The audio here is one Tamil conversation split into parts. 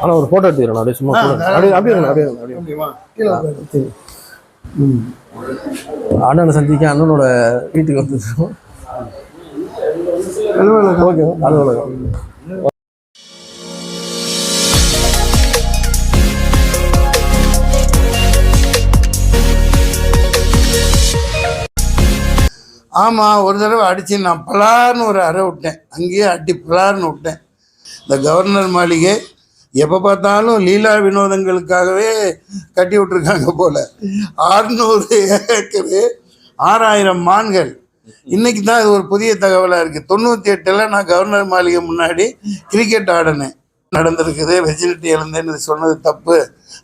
ஆனால் ஒரு ஃபோட்டோ எடுத்துக்கிறேன் அப்படியே சும்மா. அப்படியே அப்படியே அப்படியே அப்படியே. ம். அண்ணனை சந்திக்க அண்ணனோட வீட்டுக்கு வந்துருக்கோம் அலுவலகம். ஓகே அலுவலகம் ஆமா ஒரு தடவை அடிச்சு நான் பலார்னு ஒரு அறை விட்டேன் அங்கேயே அடி பலார்னு விட்டேன் இந்த கவர்னர் மாளிகை எப்போ பார்த்தாலும் லீலா வினோதங்களுக்காகவே கட்டி விட்டுருக்காங்க போல. ஆறுநூறு ஏக்கரு ஆறாயிரம் மான்கள். இன்னைக்கு தான் இது ஒரு புதிய தகவலாக இருக்குது தொண்ணூற்றி எட்டில் நான் கவர்னர் மாளிகை முன்னாடி கிரிக்கெட் ஆடினேன். நடந்திருக்குது வெஜிலிட்டி இழந்தேன்னு சொன்னது தப்பு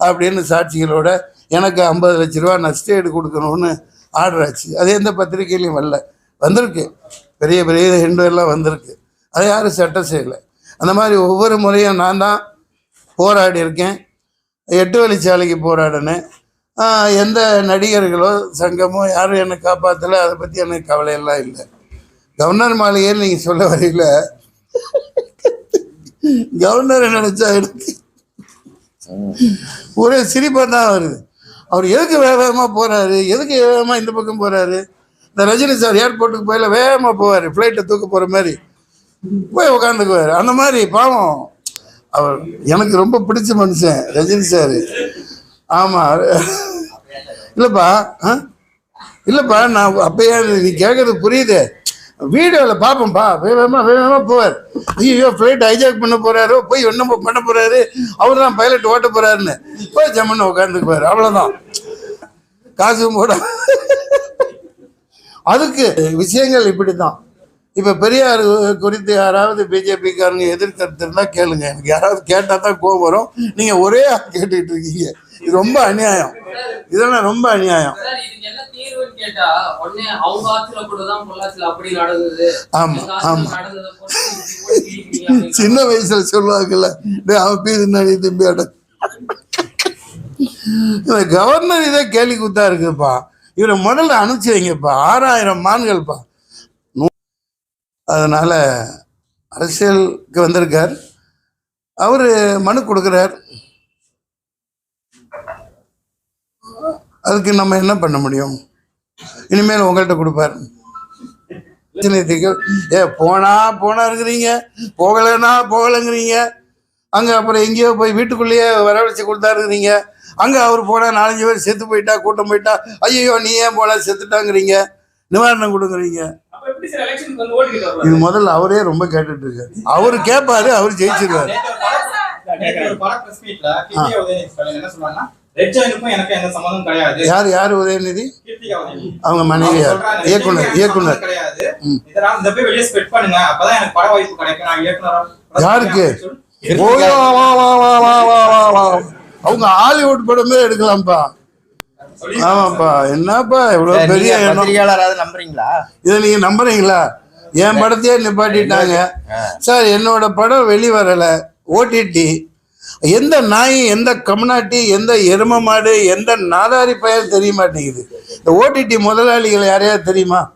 அப்படின்னு சாட்சிகளோட எனக்கு ஐம்பது லட்ச ரூபா நஷ்டேடு கொடுக்கணும்னு ஆர்டர் ஆச்சு அது எந்த பத்திரிகையிலையும் வரல. வந்திருக்கு. பெரிய பெரிய ஹிண்டு எல்லாம் வந்திருக்கு. அதை யாரும் சட்டம் செய்யலை. அந்த மாதிரி ஒவ்வொரு முறையும் நான் தான் போராடி இருக்கேன். எட்டு வழிச்சாலைக்கு போராடினேன். எந்த நடிகர்களோ சங்கமோ யாரும் என்னை காப்பாற்றலை அதை பற்றி எனக்கு கவலையெல்லாம் இல்லை. கவர்னர் மாளிகையில் நீங்கள் சொல்ல வரையில கவர்னரை நினச்சா எனக்கு? ஒரே சிரிப்பாக தான் வருது. அவர் எதுக்கு வேக வேகமாக போகிறாரு எதுக்கு வேகமாக இந்த பக்கம் போகிறாரு இந்த ரஜினி சார் ஏர்போர்ட்டுக்கு போயில வேகமாக போவார். ஃப்ளைட்டை தூக்க போகிற மாதிரி. போய் உட்காந்துக்குவார் அந்த மாதிரி பாவம். அவர் எனக்கு ரொம்ப பிடிச்ச மனுஷன் ரஜினி சார். ஆமாம் இல்லைப்பா ஆ? இல்லைப்பா நான் அப்பயே நீ கேட்கறது புரியுது. வீடியோவில் பார்ப்போம்ப்பா வேகமாக வேகமாக போவார். ஐயோ ஃப்ளைட் ஹைஜாக் பண்ண போகிறாரோ போய் ஒன்றும் பண்ண போகிறாரு அவர் தான் பைலட் ஓட்ட போகிறாருன்னு போய் ஜம்மன் உட்காந்துக்குவார் அவ்வளோதான் காசும் போட. அதுக்கு விஷயங்கள் இப்படி தான் இப்போ பெரியார் குறித்து யாராவது பிஜேபிக்காரங்க எதிர்கருத்து இருந்தால் கேளுங்க. எனக்கு யாராவது கேட்டால் தான் கோவம் வரும். நீங்கள் ஒரே ஆள் கேட்டுட்டு இருக்கீங்க. இது ரொம்ப அநியாயம். இதெல்லாம் ரொம்ப அநியாயம். ஆமா, ஆமா. சின்ன வயசுல சொல்லுவாங்கல்ல அவன் பீது தம்பி? அட. இந்த கவர்னர் இதே கேலி குத்தா இருக்குப்பா இவரை முதல்ல அனுப்பிச்சு வைங்கப்பா. ஆறாயிரம் மான்கள்ப்பா. அதனால் அரசியலுக்கு வந்திருக்கார். அவர் மனு கொடுக்குறார். அதுக்கு நம்ம என்ன பண்ண முடியும்? இனிமேல் உங்கள்கிட்ட கொடுப்பார். ஏ போனா போனா இருக்கிறீங்க போகலைன்னா போகலைங்கிறீங்க. அங்கே அப்புறம் எங்கேயோ போய் வீட்டுக்குள்ளேயே வரவழைச்சு கொடுத்தாருங்கிறீங்க. அங்கே அவர் போனால் நாலஞ்சு பேர் செத்து போயிட்டா கூட்டம் போயிட்டா ஐயோ நீ ஏன் போல? செத்துட்டாங்கிறீங்க. நிவாரணம் கொடுங்குறீங்க. இது முதல்ல அவரே ரொம்ப கேட்டுட்டு இருக்காரு. அவரு கேட்பாரு அவர் ஜெயிச்சிருவாரு. யார் யார் உதயநிதி? அவங்க மனைவியார் இயக்குனர் இயக்குனர். யாருக்கு? அவங்க ஹாலிவுட் படமே எடுக்கலாம்ப்பா. ஆமாப்பா. என்னப்பா இவ்வளவு பெரிய பத்திரிகையாளராவது நம்புறீங்களா? இதை நீங்க நம்புறீங்களா? என் படத்தையே நிப்பாட்டிட்டாங்க. சார் என்னோட படம் வெளி வரல ஓடிடி எந்த நாய் எந்த கம்நாட்டி எந்த எரும மாடு எந்த நாதாரி பெயர் தெரிய மாட்டேங்குது. இந்த ஓடிடி முதலாளிகள் யாரையாவது தெரியுமா?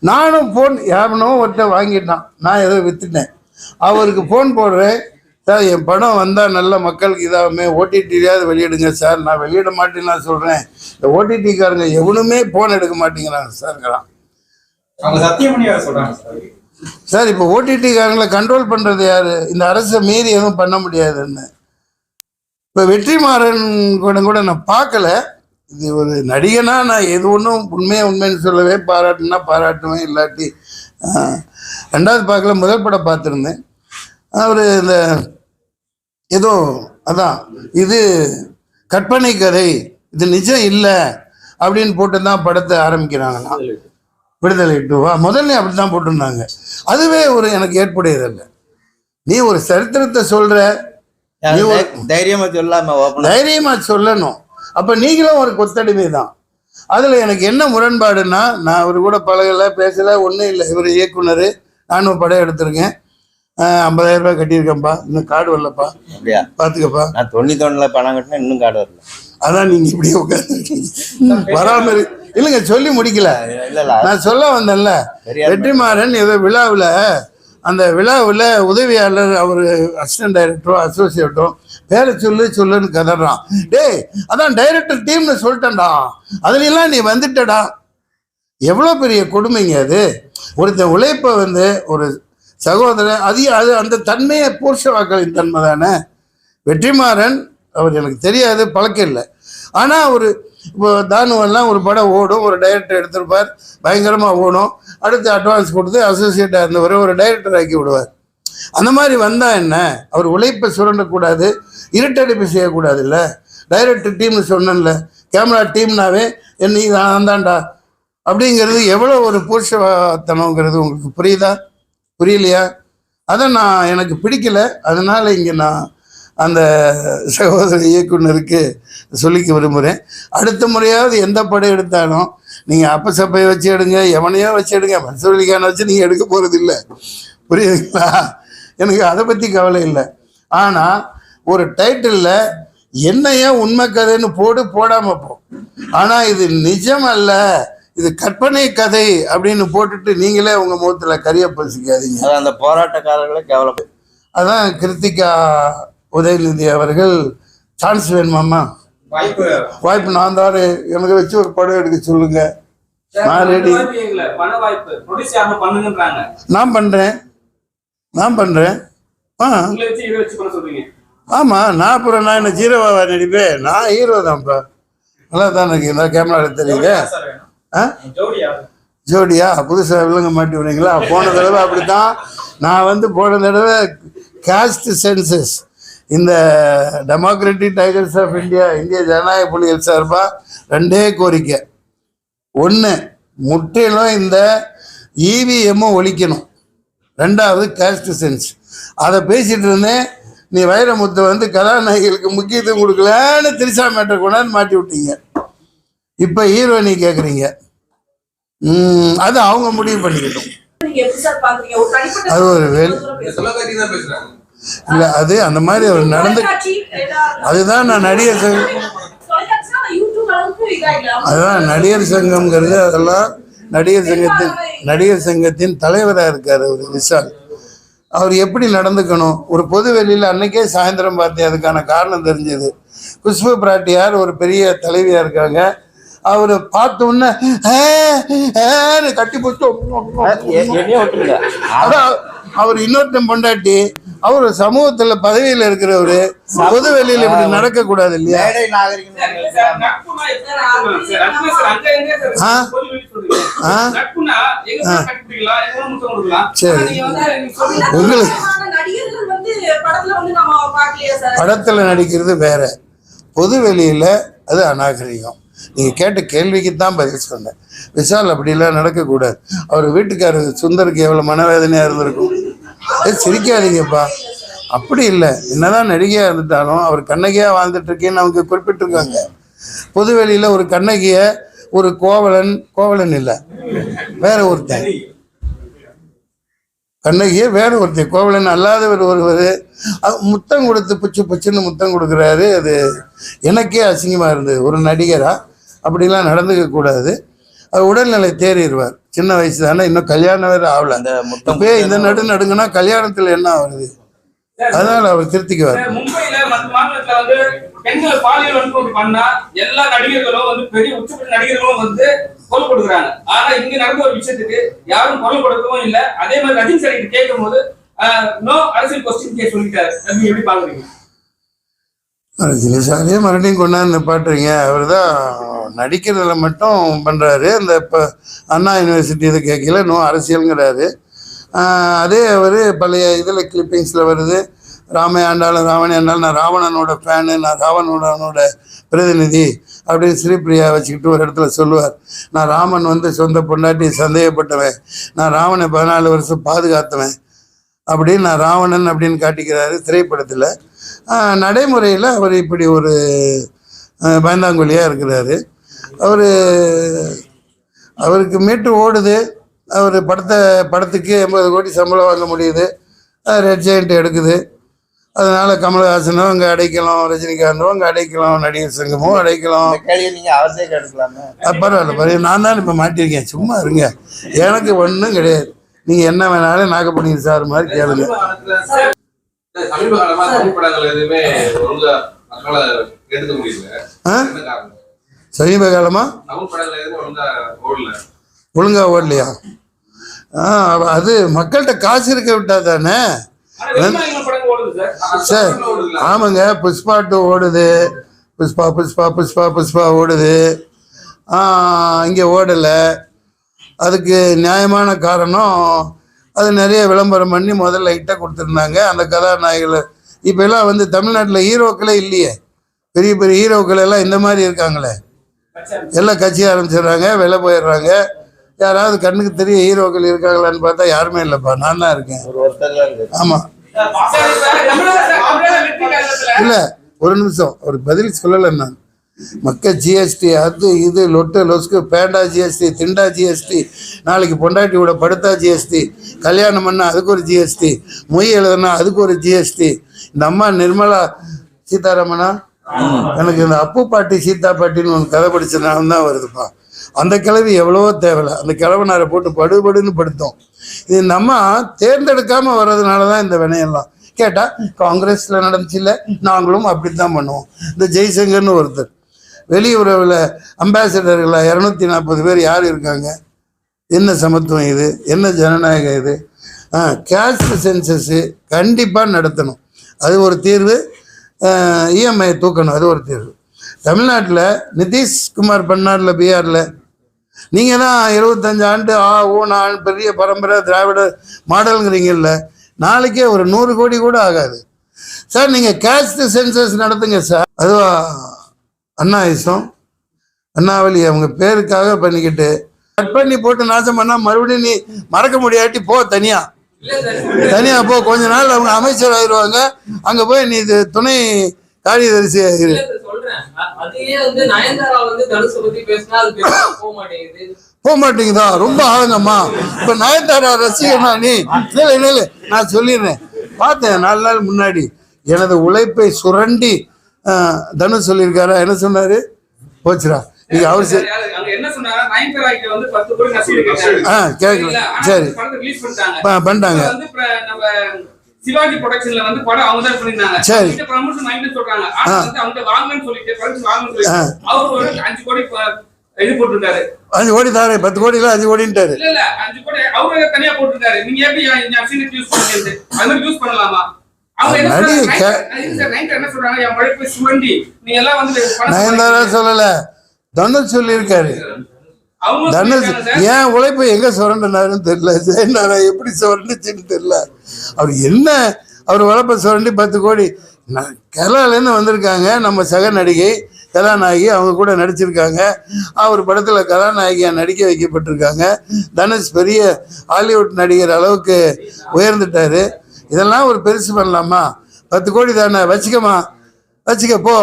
நானும் ஃபோன் யாருனோ ஒருத்தன் வாங்கிட்டான். நான் ஏதோ வித்துட்டேன். அவருக்கு ஃபோன் போடுறேன். சார் என் படம் வந்தால் நல்ல மக்களுக்கு இதாகுமே. ஓடிடியாவது வெளியிடுங்க சார். நான் வெளியிட மாட்டேன்னு நான் சொல்கிறேன் இந்த ஓடிடிக்காரங்க எவனுமே ஃபோன் எடுக்க மாட்டேங்கிறாங்க சார்ங்கிறான். சார். சார் இப்போ ஓடிடிக்காரங்களை கண்ட்ரோல் பண்ணுறது யாரு? இந்த அரசை மீறி எதுவும் பண்ண முடியாதுன்னு. இப்போ வெற்றிமாறன் கூட கூட நான் பார்க்கல. இது ஒரு நடிகனா நான் எது ஒன்றும் உண்மையாக உண்மைன்னு சொல்லவே பாராட்டுனா பாராட்டுவேன் இல்லாட்டி ரெண்டாவது பார்க்கல முதல் படம் பார்த்துருந்தேன். அவர் இந்த ஏதோ அதான் இது கற்பனை கதை இது நிஜம் இல்லை அப்படின்னு போட்டு தான் படத்தை ஆரம்பிக்கிறாங்களாம். விடுதலை டூவா முதல்ல அப்படி தான் போட்டிருந்தாங்க. அதுவே ஒரு எனக்கு ஏற்புடையதல்ல நீ ஒரு சரித்திரத்தை சொல்ற நீ ஒரு தைரியமா சொல்லாம தைரியமா சொல்லணும். அப்ப நீங்களும் ஒரு கொத்தடிமை தான் அதுல எனக்கு என்ன முரண்பாடுன்னா நான் அவர் கூட பழகல பேசல ஒன்றும் இல்லை. இவர் இயக்குனர் நானும் படம் எடுத்திருக்கேன். ஐம்பதாயிரம் ரூபாய் கட்டியிருக்கேன்ப்பா. இன்னும் கார்டு வரலப்பா. அப்படியா? பார்த்துக்கப்பா. நான் தொண்ணூத்தி ஒண்ணுல பணம் கட்டினா இன்னும் கார்டு வரல. அதான் நீங்க இப்படியே உட்காந்துருக்கீங்க வராம இல்லைங்க சொல்லி முடிக்கல. நான் சொல்ல வந்தேன்ல வெற்றிமாறன் ஏதோ விழாவில் அந்த விழாவில் உதவியாளர் அவர் அசிஸ்டன்ட் டைரக்டரோ அசோசியேட்டோ பேரை சொல்லு சொல்லுன்னு கதறான். டேய் அதான் டைரக்டர் டீம்னு சொல்லிட்டேன்டா. அதுலலாம் நீ வந்துட்டடா. எவ்வளோ பெரிய கொடுமைங்க அது. ஒருத்தன் உழைப்பை வந்து ஒரு சகோதரன் அது அது அந்த தன்மையை பூர்ஷ வாக்களின் தன்மை தானே? வெற்றிமாறன் அவர் எனக்கு தெரியாது பழக்கம் இல்லை. ஆனால் ஒரு இப்போ தானுவெல்லாம் ஒரு படம் ஓடும் ஒரு டைரக்டர் எடுத்திருப்பார் பயங்கரமாக ஓடும். அடுத்து அட்வான்ஸ் கொடுத்து அசோசியேட்டாக இருந்தவர் ஒரு டைரக்டர் ஆக்கி விடுவார். அந்த மாதிரி வந்தால் என்ன? அவர் உழைப்பை சுரண்டக்கூடாது இருட்டடிப்பு செய்யக்கூடாது இல்லை டைரக்டர் டீம்னு சொன்னேன்ல கேமரா டீம்னாவே என்ன நான் தான்டா. அப்படிங்கிறது எவ்வளோ ஒரு புருஷத்தனங்கிறது உங்களுக்கு புரியுதா? புரியலையா? அதை நான் எனக்கு பிடிக்கல. அதனால் இங்கே நான் அந்த சகோதர இயக்குனருக்கு சொல்லிக்க விரும்புகிறேன் அடுத்த முறையாவது எந்த படம் எடுத்தாலும் நீங்கள் அப்ப சப்பையை வச்சு எடுங்க எவனையோ வச்சு எடுங்க மன்சூரிக்கான வச்சு நீங்கள் எடுக்க போகிறது இல்லை. புரியுதுங்களா? எனக்கு அதை பற்றி கவலை இல்லை. ஆனால் ஒரு டைட்டிலில் என்ன ஏன் உண்மை கதைன்னு போடு போடாமல் போ. ஆனால் இது நிஜம் அல்ல. இது கற்பனை கதை அப்படின்னு போட்டுட்டு நீங்களே உங்கள் முகத்தில் கரிய பசிக்காதீங்க. அது அந்த போராட்டக்காரர்களே கேவலம் அதான் கிருத்திகா உதயநிதி அவர்கள் சான்ஸ் வேணுமாம்மா வாய்ப்பு வாய்ப்பு நான் தான். எனக்கு வச்சு ஒரு படம் எடுக்க சொல்லுங்க. நான் பண்ணுங்கன்றாங்க. நான் பண்ணுறேன் நான் பண்ணுறேன் ஆ. உங்களை வச்சு இதை வச்சு பண்ண சொல்றீங்க. ஆமாம் நான் அப்புறம் நான் என்ன ஜீரோவா நடிப்பேன்? நான் ஹீரோ தான்ப்பா. நல்லா தான் இருக்கு இந்த கேமரா தெரியுங்க ஜோடியா சார் வேணும் ஆ? ஜோடியா? ஜோடியா? புதுசாக விலங்க மாட்டி விடுங்களா போன தடவை அப்படித்தான். நான் வந்து போன தடவை காஸ்ட் சென்சஸ் இந்த டெமோக்ராட்டிக் டைகர்ஸ் ஆஃப் இந்தியா இந்திய ஜனநாயக புலிகள் சார்பாக ரெண்டே கோரிக்கை. ஒன்று முற்றிலும் இந்த இவிஎம்மும் ஒழிக்கணும். ரெண்டாவது காஸ்ட் சென்ஸ் அதை பேசிட்டு இருந்தேன். நீ வைரமுத்து வந்து கதாநாயகிகளுக்கு முக்கியத்துவம் கொடுக்கலன்னு திரிசா மேட்டர் கொண்டாந்து மாட்டி விட்டீங்க. இப்போ ஹீரோயினி கேட்குறீங்க அது அவங்க முடிவு பண்ணிக்கிட்டோம். அது ஒரு வேல் இல்லை அது அந்த மாதிரி அவர் நடந்து அதுதான் நான் நடிகர் சங்கம் அதுதான் நடிகர் சங்கம்ங்கிறது அதெல்லாம் நடிகர் சங்கத்தின் நடிகர் சங்கத்தின் தலைவராக இருக்கார் அவர் விஷால் அவர் எப்படி நடந்துக்கணும்? ஒரு பொது வெளியில் அன்னைக்கே சாயந்தரம் பார்த்தேன் அதுக்கான காரணம் தெரிஞ்சது. குஷ்பு பிராட்டியார் ஒரு பெரிய தலைவியாக இருக்காங்க. அவர் பார்த்த உடனே "ஆ, ஆன்னு கட்டி அதான் அவர் இன்னொருத்தன் பொண்டாட்டி அவர் சமூகத்துல பதவியில இருக்கிறவரு பொது வெளியில இப்படி நடக்க கூடாது இல்லையா? சார். உங்களுக்கு படத்துல நடிக்கிறது வேற. பொது வெளியில அது அநாகரிகம். நீங்கள் கேட்ட கேள்விக்கு தான் பதில் சொன்னேன். விஷால் அப்படிலாம் நடக்கக்கூடாது. அவர் வீட்டுக்காரர் சுந்தருக்கு எவ்வளோ மனவேதனையாக இருந்திருக்கும். ஏ சிரிக்காதீங்கப்பா. அப்படி இல்லை. என்னதான் நடிகையாக இருந்துட்டாலும் அவர் கண்ணகியா வாழ்ந்துட்டு இருக்கேன்னு அவங்க குறிப்பிட்டிருக்காங்க. பொதுவெளியில் ஒரு கண்ணகியை ஒரு கோவலன் கோவலன் இல்லை. வேற ஒருத்தன். கண்ணகியே வேற ஒருத்தர் கோவலன் அல்லாதவர் ஒருவர். முத்தம் கொடுத்து புச்சு புச்சுன்னு முத்தம் கொடுக்குறாரு. அது எனக்கே அசிங்கமா இருந்தது. ஒரு நடிகரா? அப்படிலாம் நடந்துக்க கூடாது. அவர் உடல்நிலை தேறிடுவார். சின்ன வயசு தானே இன்னும் கல்யாணம் வேற ஆகல. அந்த முத்தம் இப்பயே இந்த நடு நடுங்கன்னா கல்யாணத்துல என்ன ஆகுது? அதனால அவர் திருத்திக்குவார். சார், பெண்கள் பாலியல் வன்கொடுமை பண்ணா எல்லா நடிகர்களும் வந்து பெரிய உச்சபட்ச நடிகர்களும் வந்து குரல் கொடுக்குறாங்க. ஆனா இங்க நடந்த ஒரு விஷயத்துக்கு யாரும் குரல் கொடுக்கவும் இல்ல. அதே மாதிரி ரஜினி சார் கிட்ட கேட்கும் போது நோ அரசியல் கொஸ்டின் கே சொல்லிட்டாரு. நீங்க எப்படி பாக்குறீங்க? ரஜினி மறுபடியும் கொண்டாந்து பாட்டுறீங்க அவர் தான் நடிக்கிறதுல மட்டும் பண்ணுறாரு அந்த இப்போ அண்ணா யூனிவர்சிட்டி இதை கேட்கல. இன்னும் அரசியலுங்கிறாரு. அதே அவர் பழைய இதில் கிளிப்பிங்ஸில் வருது. ராமையாண்டாலும் ஆண்டாலும் ராவணி ஆண்டாலும் நான் ராவணனோட ஃபேனு நான் ராவணனோட பிரதிநிதி அப்படின்னு ஸ்ரீபிரியா வச்சுக்கிட்டு ஒரு இடத்துல சொல்லுவார். நான் ராமன் வந்து சொந்த பொண்டாட்டி சந்தேகப்பட்டவன். நான் ராவனை பதினாலு வருஷம் பாதுகாத்தவன் அப்படின்னு நான் ராவணன் அப்படின்னு காட்டிக்கிறாரு திரைப்படத்தில். நடைமுறையில் அவர் இப்படி ஒரு பயந்தாங்குழியாக இருக்கிறாரு. அவர் அவருக்கு மீட்டு ஓடுது. அவர் படத்தை படத்துக்கு எண்பது கோடி சம்பளம் வாங்க முடியுது. ரெட் ஜெயிண்ட் எடுக்குது. அதனால் கமலஹாசனும் அங்கே அடைக்கலாம் ரஜினிகாந்தும் அங்கே அடைக்கலாம் நடிகர் சங்கமும் அடைக்கலாம். பரவாயில்ல பரவாயில்ல. நான் தான் இப்போ மாட்டியிருக்கேன் சும்மா இருங்க. எனக்கு ஒன்றும் கிடையாது. நீங்கள் என்ன வேணாலும் நாகப்பட்டினம் சார் மாதிரி கேளுங்க. சமீப காலமா ஒழுங்கா ஓடலையா? ஆ அது மக்கள்கிட்ட காசு இருக்க விட்டா தானே சார். ஆமாங்க புஷ்பா டூ ஓடுது. புஷ்பா புஷ்பா புஷ்பா புஷ்பா ஓடுது. இங்கே ஓடலை. அதுக்கு நியாயமான காரணம் அது நிறைய விளம்பரம் பண்ணி முதல்ல லைட்டாக கொடுத்துருந்தாங்க. அந்த கதாநாயகிகள் இப்போ எல்லாம் வந்து தமிழ்நாட்டில் ஹீரோக்களே இல்லையே. பெரிய பெரிய ஹீரோக்கள் எல்லாம் இந்த மாதிரி இருக்காங்களே. எல்லாம் கட்சி ஆரம்பிச்சிடுறாங்க வெளில போயிடுறாங்க. யாராவது கண்ணுக்கு தெரிய ஹீரோக்கள் இருக்காங்களான்னு பார்த்தா யாருமே இல்லைப்பா நான் தான் இருக்கேன். ஆமாம் இல்ல. ஒரு நிமிஷம் ஒரு பதில் சொல்லலை நான். மக்கள் ஜிஎஸ்டி அது இது லொட்டு லொஸ்கு பேண்டா ஜிஎஸ்டி திண்டா ஜிஎஸ்டி நாளைக்கு பொண்டாட்டியோட படுத்தா ஜிஎஸ்டி கல்யாணம் பண்ணா அதுக்கு ஒரு ஜிஎஸ்டி மொய் எழுதுனா அதுக்கு ஒரு ஜிஎஸ்டி இந்த அம்மா நிர்மலா சீதாராமனா? எனக்கு இந்த அப்பு பாட்டி சீதா பாட்டின்னு ஒன்று கதை படிச்ச நான் தான் வருதுப்பா. அந்த கிழவி எவ்வளவோ தேவையில்லை. அந்த கிழவனாரை போட்டு படுபடுன்னு படுத்தோம். இது நம்ம தேர்ந்தெடுக்காமல் தேர்ந்தெடுக்காம வர்றதுனால தான் இந்த வினையெல்லாம். கேட்டா காங்கிரஸ்ல நடந்துச்சு இல்லை நாங்களும் அப்படித்தான் பண்ணுவோம். இந்த ஜெய்சங்கர்னு ஒருத்தர். வெளியுறவில் அம்பாசிடர்களா இரநூத்தி நாற்பது பேர் யார் இருக்காங்க? என்ன சமத்துவம் இது? என்ன ஜனநாயகம் இது? கேஸ்ட் சென்சஸ்ஸு கண்டிப்பாக நடத்தணும். அது ஒரு தீர்வு. இஎம்ஐ தூக்கணும். அது ஒரு தீர்வு. தமிழ்நாட்டில் நிதிஷ்குமார் பண்ணார்ல பீகாரில் நீங்கள் தான் இருபத்தஞ்சு ஆண்டு ஆ ஓ நான் பெரிய பரம்பரை திராவிட மாடலுங்கிறீங்கல்ல நாளைக்கே ஒரு நூறு கோடி கூட ஆகாது. சார் நீங்கள் கேஸ்ட் சென்சஸ் நடத்துங்க சார். அதுவா அண்ணா இசம் அண்ணாவலி அவங்க பேருக்காக பண்ணிக்கிட்டு கட் பண்ணி போட்டு நாசம் பண்ணால் மறுபடியும் நீ மறக்க முடியாட்டி போ தனியாக தனியாக தனியா போ. கொஞ்ச நாள் அவங்க அமைச்சர் ஆயிடுவாங்க அங்க போய் நீ இது துணை காரியதரிசி ஆகிரு இல்ல சார் சொல்றேன் அ- அதையே வந்து நயன்தாரா வந்து தனுஷை பத்தி பேசினா அது பெருசா போக மாட்டேங்குது. போக மாட்டேங்குதா? ரொம்ப ஆளுங்கம்மா இப்ப நயன்தாரா ரசிகனா நீ? நில்லு நில்லு. நான் சொல்லிடுறேன். பார்த்தேன் நாலு நாள் முன்னாடி. எனது உழைப்பை சுரண்டி தனுஷ் சொல்லியிருக்காரா? என்ன சொன்னாரு? போச்சுடா. இது அவர் சார், ஆ கேட்கல சரி. பண்ணிட்டாங்க. சிவாஜி ப்ரொடக்ஷன்ல வந்து படம் அவங்க தான் பண்ணிருந்தாங்க சரி. ப்ரமோஷன் வாங்கிட்டு சொல்றாங்க. ஆனா. வந்து அவங்க வாங்கணும்னு சொல்லிட்டு பரிசு வாங்கணும்னு சொல்லிட்டு ஆ. அவரு ஒரு அஞ்சு கோடி இது போட்டிருக்காரு அஞ்சு கோடி தாரே பத்து கோடியில் அஞ்சு கோடின்ட்டாரு. இல்ல இல்ல. அஞ்சு கோடி அவரு தனியா போட்டிருக்காரு நீங்க எப்படி என் சீனுக்கு யூஸ் பண்ணுறது அது மாதிரி யூஸ் பண்ணலாமா? என்ன சொல்றாங்க? நயன்தாரா- இல்ல என் சுரண்டி நீங்க எல்லாம் வந்து சொல்லல. தனுஷ் சொல்லியிருக்காரு. தனுஷ். ஏன் உழைப்பை எங்க சுரண்டினாருன்னு தெரியல. ஜெயநாரா எப்படி சுரண்டுச்சுன்னு தெரியல. அவர் என்ன அவர் உழைப்பை சுரண்டி பத்து கோடி நான் கேரளாலேருந்து வந்திருக்காங்க நம்ம சக நடிகை கதாநாயகி அவங்க கூட நடிச்சிருக்காங்க. அவர் படத்தில் கதாநாயகியாக நடிக்க வைக்கப்பட்டிருக்காங்க. தனுஷ் பெரிய ஹாலிவுட் நடிகர் அளவுக்கு உயர்ந்துட்டாரு. இதெல்லாம் ஒரு பெருசு பண்ணலாமா? பத்து கோடி தானே வச்சுக்கமா. வச்சுக்க போ.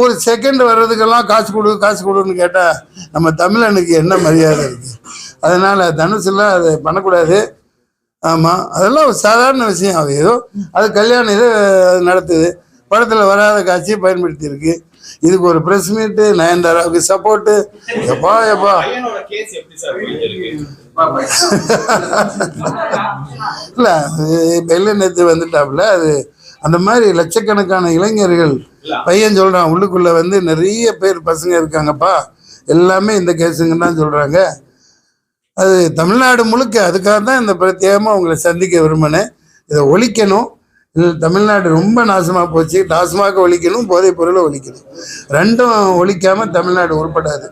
ஒரு செகண்ட் வர்றதுக்கெல்லாம் காசு கொடு காசு கொடுன்னு கேட்டால் நம்ம தமிழனுக்கு என்ன மரியாதை இருக்குது அதனால் தனுஷெல்லாம் அதை பண்ணக்கூடாது. ஆமாம் அதெல்லாம் ஒரு சாதாரண விஷயம். அது ஏதோ அது கல்யாணம் இது நடத்துது. படத்தில் வராத காட்சியை பயன்படுத்தியிருக்கு. இதுக்கு ஒரு ப்ரெஸ் மீட்டு நயன்தாராவுக்கு சப்போர்ட்டு எப்பா எப்பா. இல்லை வெள்ளை நேற்று வந்துட்டாப்புல அது அந்த மாதிரி லட்சக்கணக்கான இளைஞர்கள் பையன் சொல்கிறான் உள்ளுக்குள்ளே வந்து நிறைய பேர் பசங்க இருக்காங்கப்பா. எல்லாமே இந்த கேஸுங்கன்னு தான் சொல்கிறாங்க அது தமிழ்நாடு முழுக்க அதுக்காக தான் இந்த பிரத்யேகமாக உங்களை சந்திக்க விரும்பினேன். இதை ஒழிக்கணும். இது தமிழ்நாடு ரொம்ப நாசமாக போச்சு. டாஸ்மாக ஒழிக்கணும் போதைப் பொருளை ஒழிக்கணும். ரெண்டும் ஒழிக்காமல் தமிழ்நாடு உருப்படாது.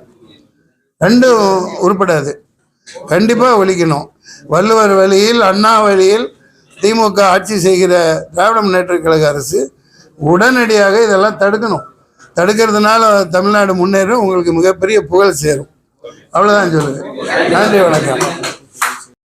ரெண்டும் உருப்படாது. கண்டிப்பாக ஒழிக்கணும். வள்ளுவர் வழியில் அண்ணா வழியில் திமுக ஆட்சி செய்கிற திராவிட முன்னேற்ற கழக அரசு உடனடியாக இதெல்லாம் தடுக்கணும். தடுக்கிறதுனால தமிழ்நாடு முன்னேறும் உங்களுக்கு மிகப்பெரிய புகழ் சேரும். அவ்வளோதான் சொல்லுங்கள் நன்றி வணக்கம்.